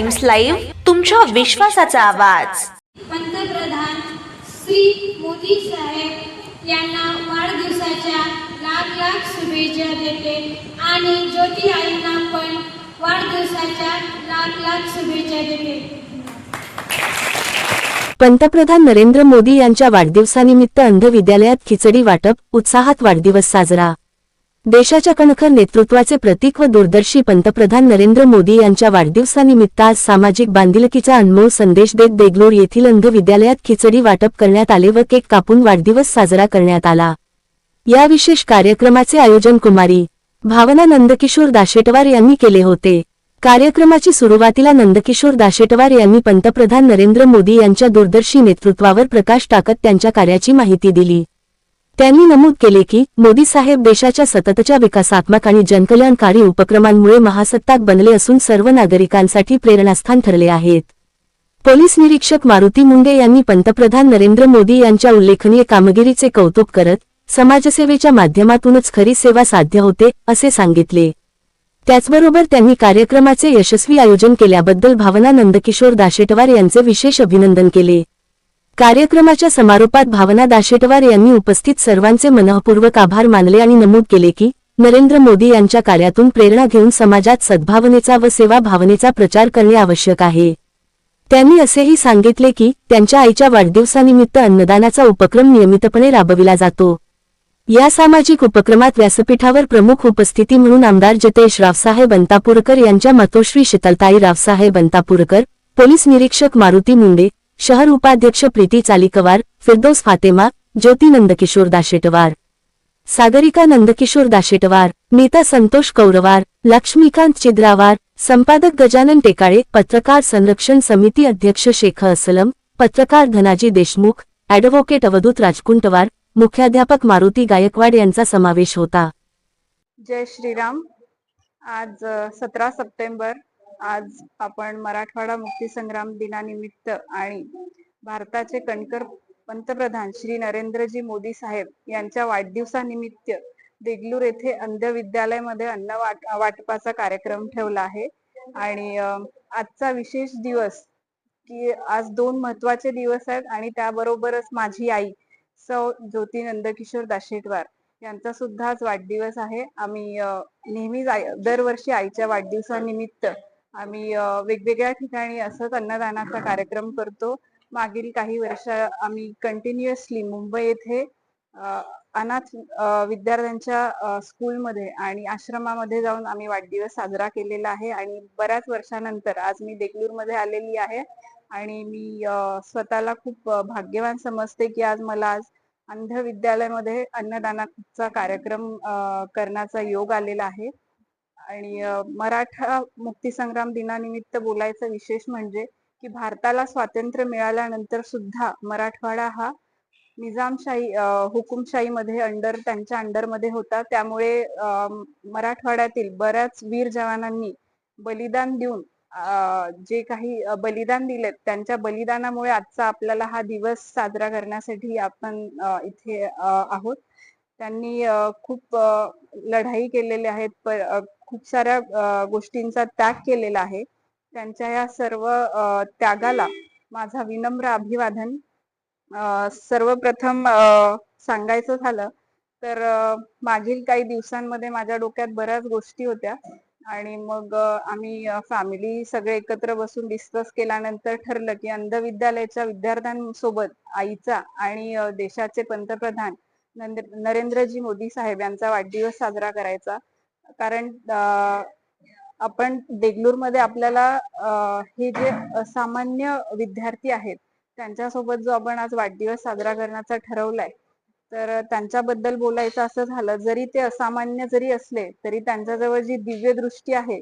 Times live तुमच्या विश्वासाचा आवाज. पंतप्रधान श्री मोदी साहेब यांना वाढदिवसाच्या लाख लाख शुभेच्छा देते आणि ज्योती आईंना पण वाढदिवसाच्या लाख लाख शुभेच्छा देते. पंतप्रधान नरेंद्र मोदी यांच्या वाढदिवसानिमित्त अंध विद्यालयात खिचडी वाटप उत्साहात वाढदिवस साजरा. देशाच्या कणखर नेतृत्वाचे प्रतीक व दूरदर्शी पंतप्रधान नरेंद्र मोदी यांच्या वाढदिवसानिमित्त आज सामाजिक बांधिलकीचा अनमोल संदेश देत देगलूर येथील अंध विद्यालयात खिचडी वाटप करण्यात आले व केक कापून वाढदिवस साजरा करण्यात आला. या विशेष कार्यक्रमाचे आयोजन कुमारी भावना नंदकिशोर दाशेटवार यांनी केले होते. कार्यक्रमाची सुरुवातीला नंदकिशोर दाशेटवार यांनी पंतप्रधान नरेंद्र मोदी यांच्या दूरदर्शी नेतृत्वावर प्रकाश टाकत त्यांच्या कार्याची माहिती दिली. त्यांनी नमूद केले की मोदी साहेब देशाच्या सततच्या विकासात्मक आणि जनकल्याणकारी उपक्रमांमुळे महासत्ताक बनले असून सर्व नागरिकांसाठी प्रेरणास्थान ठरले आहेत. पोलीस निरीक्षक मारुती मुंडे यांनी पंतप्रधान नरेंद्र मोदी यांच्या उल्लेखनीय कामगिरीचे कौतुक करत समाजसेवेच्या माध्यमातूनच खरी सेवा साध्य होते असे सांगितले. त्याचबरोबर त्यांनी कार्यक्रमाचे यशस्वी आयोजन केल्याबद्दल भावना नंदकिशोर दाशेटवार यांचे विशेष अभिनंदन केले. कार्यक्रमाच्या समारोपात भावना दाशेटवार यांनी उपस्थित सर्वांचे मनःपूर्वक आभार मानले आणि नमूद केले की नरेंद्र मोदी यांच्या कार्यातून प्रेरणा घेऊन समाजात सद्भावनेचा व सेवा भावनेचा प्रचार करणे आवश्यक आहे. त्यांनी असेही सांगितले की त्यांच्या आईच्या वाढदिवसानिमित्त अन्नदानाचा उपक्रम नियमितपणे राबविला जातो. या सामाजिक उपक्रमात व्यासपीठावर प्रमुख उपस्थिती म्हणून आमदार जतेश रावसाहेब अंतापूरकर यांच्या मतोश्री शीतलताई रावसाहेब अंतापूरकर पोलीस निरीक्षक मारुती मुंडे शहर उपाध्यक्ष प्रीती चालिकवार फिरदोस फातेमा ज्योती नंदकिशोर दाशेटवार. सागरिका नंदकिशोर दाशेटवार नीता संतोष कौरवार लक्ष्मीकांत चिद्रावार संपादक गजानन टेकाळे पत्रकार संरक्षण समिती अध्यक्ष शेख असलम पत्रकार धनाजी देशमुख ॲडव्होकेट अवधूत राजकुंटवार मुख्याध्यापक मारुती गायकवाड यांचा समावेश होता. जय श्रीराम. आज सतरा सप्टेंबर आज आपण मराठवाडा मुक्तीसंग्राम दिनानिमित्त आणि भारताचे कणकर पंतप्रधान श्री नरेंद्रजी मोदी साहेब यांच्या वाढदिवसानिमित्त देगलूर येथे अंध विद्यालयामध्ये अन्न वाट वाटपाचा कार्यक्रम ठेवला आहे. आणि आजचा विशेष दिवस की आज दोन महत्त्वाचे दिवस आहेत आणि त्याबरोबरच माझी आई सौ. ज्योती नंदकिशोर दाशेटवार यांचा सुद्धा आज वाढदिवस आहे. आम्ही नेहमीच आई- दरवर्षी आईच्या वाढदिवसानिमित्त आम्ही वेगवेगळ्या ठिकाणी असंच अन्नदानाचा कार्यक्रम करतो. मागील काही वर्ष आम्ही कंटिन्युअसली मुंबई येथे अनाथ विद्यार्थ्यांच्या स्कूलमध्ये आणि आश्रमामध्ये जाऊन आम्ही वाढदिवस साजरा केलेला आहे आणि बऱ्याच वर्षानंतर आज मी देगलूरमध्ये आलेली आहे आणि मी स्वतःला खूप भाग्यवान समजते की आज मला आज अंध विद्यालयामध्ये अन्नदानाचा कार्यक्रम करण्याचा योग आलेला आहे. आणि मराठा मुक्तीसंग्राम दिनानिमित्त बोलायचं विशेष म्हणजे की भारताला स्वातंत्र्य मिळाल्यानंतर सुद्धा मराठवाडा हा निजामशाही हुकुमशाहीमध्ये अंडर त्यांच्या अंडरमध्ये होता. त्यामुळे मराठवाड्यातील बऱ्याच वीर जवानांनी बलिदान देऊन जे काही बलिदान दिलेत त्यांच्या बलिदानामुळे आजचा आपल्याला हा दिवस साजरा करण्यासाठी आपण इथे आहोत. त्यांनी खूप लढाई केलेल्या आहेत. खूप साऱ्या गोष्टींचा त्याग केलेला आहे. त्यांच्या या सर्व त्यागाला माझा विनम्र अभिवादन. सर्वप्रथम सांगायचं झालं तर मागील काही दिवसांमध्ये माझ्या डोक्यात बऱ्याच गोष्टी होत्या आणि मग आम्ही फॅमिली सगळे एकत्र बसून डिस्कस केल्यानंतर ठरलं की अंध विद्यालयाच्या विद्यार्थ्यांसोबत आईचा आणि देशाचे पंतप्रधान नरेंद्रजी मोदी साहेब यांचा वाढदिवस साजरा करायचा. कारण आपण आपण देगलूरमध्ये आपल्याला हे जे असामान्य विद्यार्थी आहेत त्यांच्यासोबत जो आपण आज वाढदिवस साजरा करण्याचा ठरवलाय तर त्यांच्याबद्दल बोलायचं असं झालं जरी ते असामान्य जरी असले तरी त्यांच्याजवळ जी दिव्य दृष्टी आहे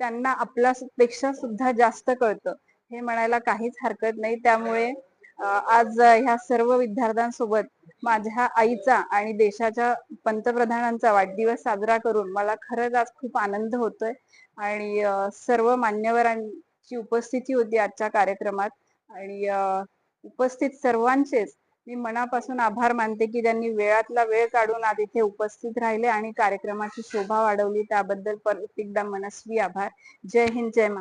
त्यांना आपल्या पेक्षा सुद्धा जास्त कळतं. हे म्हणायला काहीच हरकत नाही. त्यामुळे आज ह्या सर्व विद्यार्थ्यांसोबत माझ्या आईचा आणि देशाच्या पंतप्रधानांचा वाढदिवस साजरा करून मला खरंच आज खूप आनंद होतोय. आणि सर्व मान्यवरांची उपस्थिती होती आजच्या कार्यक्रमात. आणि उपस्थित सर्वांचेच मी मनापासून आभार मानते की त्यांनी वेळातला वेळ काढून आज इथे उपस्थित राहिले आणि कार्यक्रमाची शोभा वाढवली. त्याबद्दल परत एकदा मनस्वी आभार. जय हिंद जय महाराष्ट्र